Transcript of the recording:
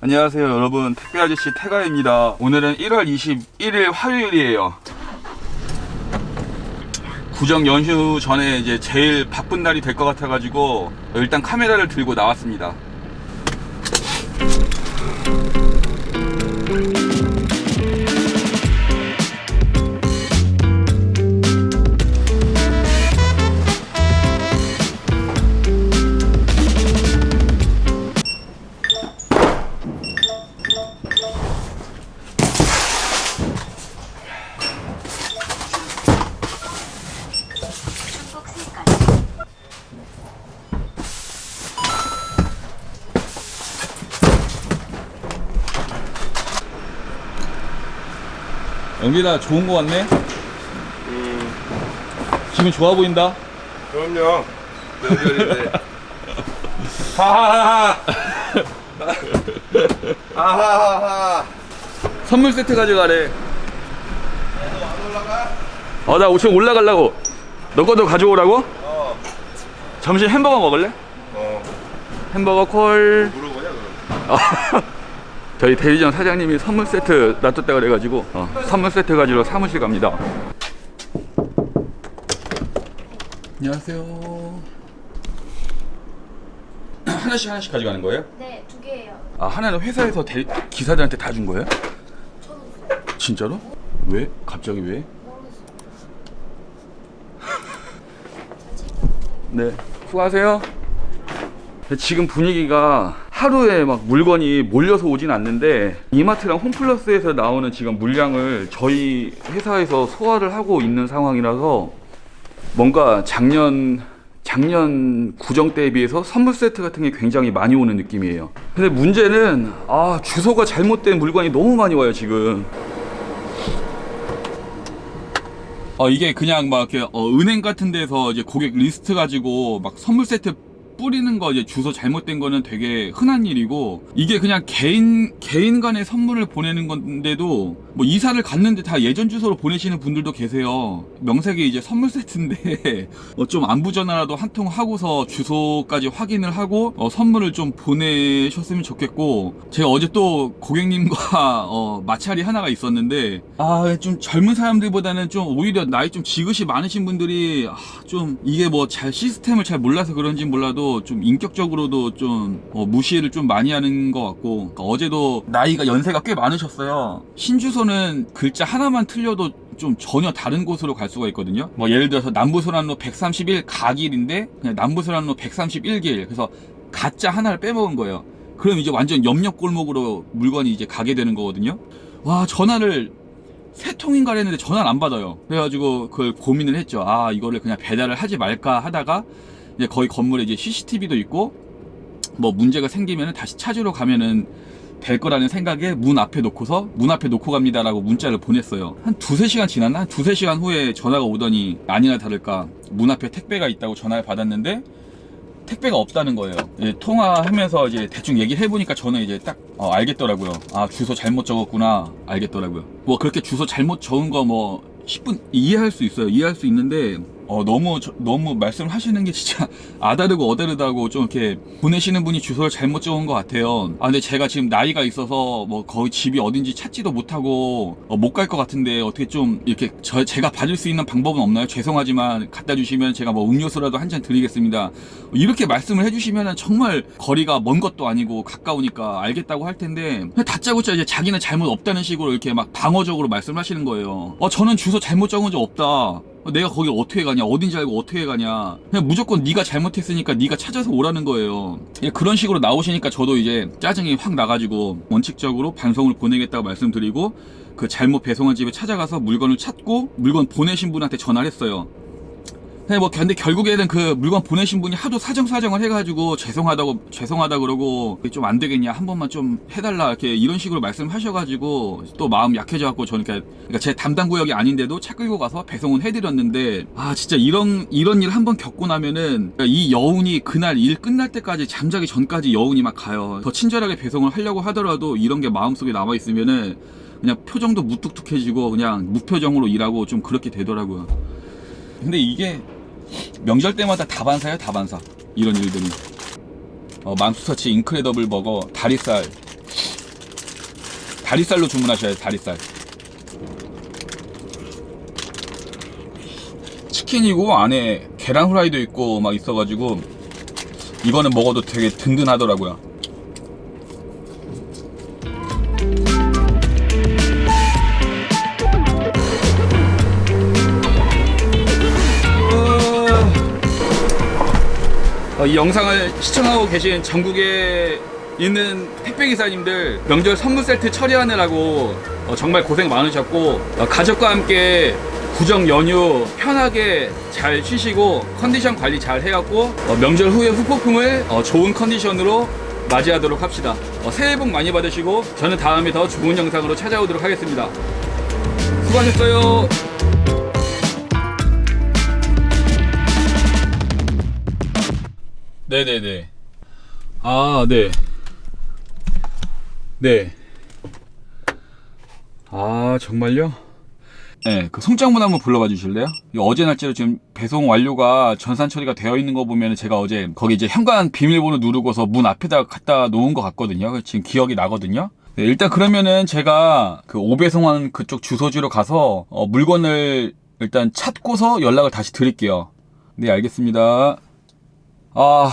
안녕하세요 여러분. 택배 아저씨 태가입니다. 오늘은 1월 21일 화요일이에요. 구정 연휴 전에 이제 제일 바쁜 날이 될 것 같아가지고 일단 카메라를 들고 나왔습니다 영빈아 좋은 거 같네 기분 좋아 보인다 그럼요. 명절인데. 하하하하. 하하하하. 선물 세트 가져가래 어나 지금 올라가려고 너 것도 가져오라고? 어. 점심 햄버거 먹을래? 어. 햄버거 콜 물어보냐 그럼. 저희 대리점 사장님이 선물 세트 놔뒀다 그래가지고 어, 선물 세트 가지러 사무실 갑니다. 안녕하세요. 하나씩 하나씩 가져가는 거예요? 네, 두 개예요. 아 하나는 회사에서 대, 기사들한테 다 준 거예요? 저도 진짜로? 왜? 갑자기 왜? 모르겠어요. 네. 수고하세요. 지금 분위기가 하루에 막 물건이 몰려서 오진 않는데 이마트랑 홈플러스에서 나오는 지금 물량을 저희 회사에서 소화를 하고 있는 상황이라서 뭔가 작년 작년 구정 때에 비해서 선물 세트 같은 게 굉장히 많이 오는 느낌이에요. 근데 문제는 아 주소가 잘못된 물건이 너무 많이 와요 지금. 어 이게 그냥 막 이렇게 어, 은행 같은 데서 이제 고객 리스트 가지고 막 선물 세트 뿌리는 거 이제 주소 잘못된 거는 되게 흔한 일이고 이게 그냥 개인 개인 간의 선물을 보내는 건데도 뭐 이사를 갔는데 다 예전 주소로 보내시는 분들도 계세요. 명색이 이제 선물 세트인데 어, 좀 안부 전화라도 한 통 하고서 주소까지 확인을 하고 어, 선물을 좀 보내셨으면 좋겠고 제가 어제 또 고객님과 어, 마찰이 하나가 있었는데 아 좀 젊은 사람들보다는 좀 오히려 나이 좀 지긋이 많으신 분들이 아, 좀 이게 뭐 잘 시스템을 잘 몰라서 그런지 몰라도 좀 인격적으로도 좀 어, 무시를 좀 많이 하는 것 같고 그러니까 어제도 나이가 연세가 꽤 많으셨어요 신주소 는 글자 하나만 틀려도 좀 전혀 다른 곳으로 갈 수가 있거든요. 뭐 예를 들어서 남부소란로 131 가길인데 그냥 남부소란로 131길 그래서 가짜 하나를 빼먹은 거예요. 그럼 이제 완전 염력 골목으로 물건이 이제 가게 되는 거거든요. 와 전화를 세 통인가 했는데 전화를 안 받아요. 그래가지고 그걸 고민을 했죠. 아 이거를 그냥 배달을 하지 말까 하다가 이제 거기 건물에 이제 CCTV도 있고 뭐 문제가 생기면 다시 찾으러 가면은 될 거라는 생각에 문 앞에 놓고서 문 앞에 놓고 갑니다라고 문자를 보냈어요. 한 두세 시간 지났나? 한 두세 시간 후에 전화가 오더니 아니나 다를까 문 앞에 택배가 있다고 전화를 받았는데 택배가 없다는 거예요. 통화하면서 이제 대충 얘기를 해보니까 저는 이제 딱 어, 알겠더라고요. 아 주소 잘못 적었구나 알겠더라고요. 뭐 그렇게 주소 잘못 적은 거 뭐 10분 이해할 수 있어요. 이해할 수 있는데 어 너무 저- 너무 말씀을 하시는 게 진짜 아다르고 어다르다고 좀 이렇게 보내시는 분이 주소를 잘못 적은 것 같아요. 아 근데 제가 지금 나이가 있어서 뭐 거의 집이 어딘지 찾지도 못하고 어, 못갈 것 같은데 어떻게 좀 이렇게 저 제가 받을 수 있는 방법은 없나요? 죄송하지만 갖다 주시면 제가 뭐 음료수라도 한 잔 드리겠습니다. 이렇게 말씀을 해주시면 정말 거리가 먼 것도 아니고 가까우니까 알겠다고 할 텐데 다짜고짜 이제 자기는 잘못 없다는 식으로 이렇게 막 방어적으로 말씀하시는 거예요. 어 저는 주소 잘못 적은 적 없다. 어, 내가 거기 어떻게 가냐? 어딘지 알고 어떻게 가냐? 그냥 무조건 네가 잘못했으니까 네가 찾아서 오라는 거예요. 예, 그런 식으로 나오시니까 저도 이제 짜증이 확 나가지고 원칙적으로 반송을 보내겠다고 말씀드리고 그 잘못 배송한 집에 찾아가서 물건을 찾고 물건 보내신 분한테 전화를 했어요 근데 뭐 근데 결국에는 그 물건 보내신 분이 하도 사정사정을 해가지고 죄송하다고 죄송하다 그러고 좀 안 되겠냐 한 번만 좀 해달라 이렇게 이런 식으로 말씀하셔가지고 또 마음 약해져갖고 저는 그러니까, 그러니까 제 담당 구역이 아닌데도 차 끌고 가서 배송은 해드렸는데 아 진짜 이런 이런 일 한 번 겪고 나면은 그러니까 이 여운이 그날 일 끝날 때까지 잠자기 전까지 여운이 막 가요 더 친절하게 배송을 하려고 하더라도 이런 게 마음속에 남아 있으면은 그냥 표정도 무뚝뚝해지고 그냥 무표정으로 일하고 좀 그렇게 되더라고요. 근데 이게 명절 때마다 다반사야 다반사. 이런 일들이. 어, 맘스터치 인크레더블 버거 다리살. 다리살로 주문하셔야 돼요 다리살. 치킨이고 안에 계란 후라이도 있고 막 있어가지고 이거는 먹어도 되게 든든하더라고요 어, 이 영상을 시청하고 계신 전국에 있는 택배기사님들 명절 선물 세트 처리하느라고 어, 정말 고생 많으셨고 어, 가족과 함께 구정 연휴 편하게 잘 쉬시고 컨디션 관리 잘 해갖고 어, 명절 후에 후폭풍을 어, 좋은 컨디션으로 맞이하도록 합시다. 어, 새해 복 많이 받으시고 저는 다음에 더 좋은 영상으로 찾아오도록 하겠습니다. 수고하셨어요. 네네네. 아, 네. 네. 아, 정말요? 네, 그 송장문 한번 불러봐 주실래요? 이 어제 날짜로 지금 배송 완료가 전산 처리가 되어 있는 거 보면 제가 어제 거기 이제 현관 비밀번호 누르고서 문 앞에다 갖다 놓은 것 같거든요. 지금 기억이 나거든요. 네, 일단 그러면은 제가 그 오배송한 그쪽 주소지로 가서 어, 물건을 일단 찾고서 연락을 다시 드릴게요. 네, 알겠습니다. 아,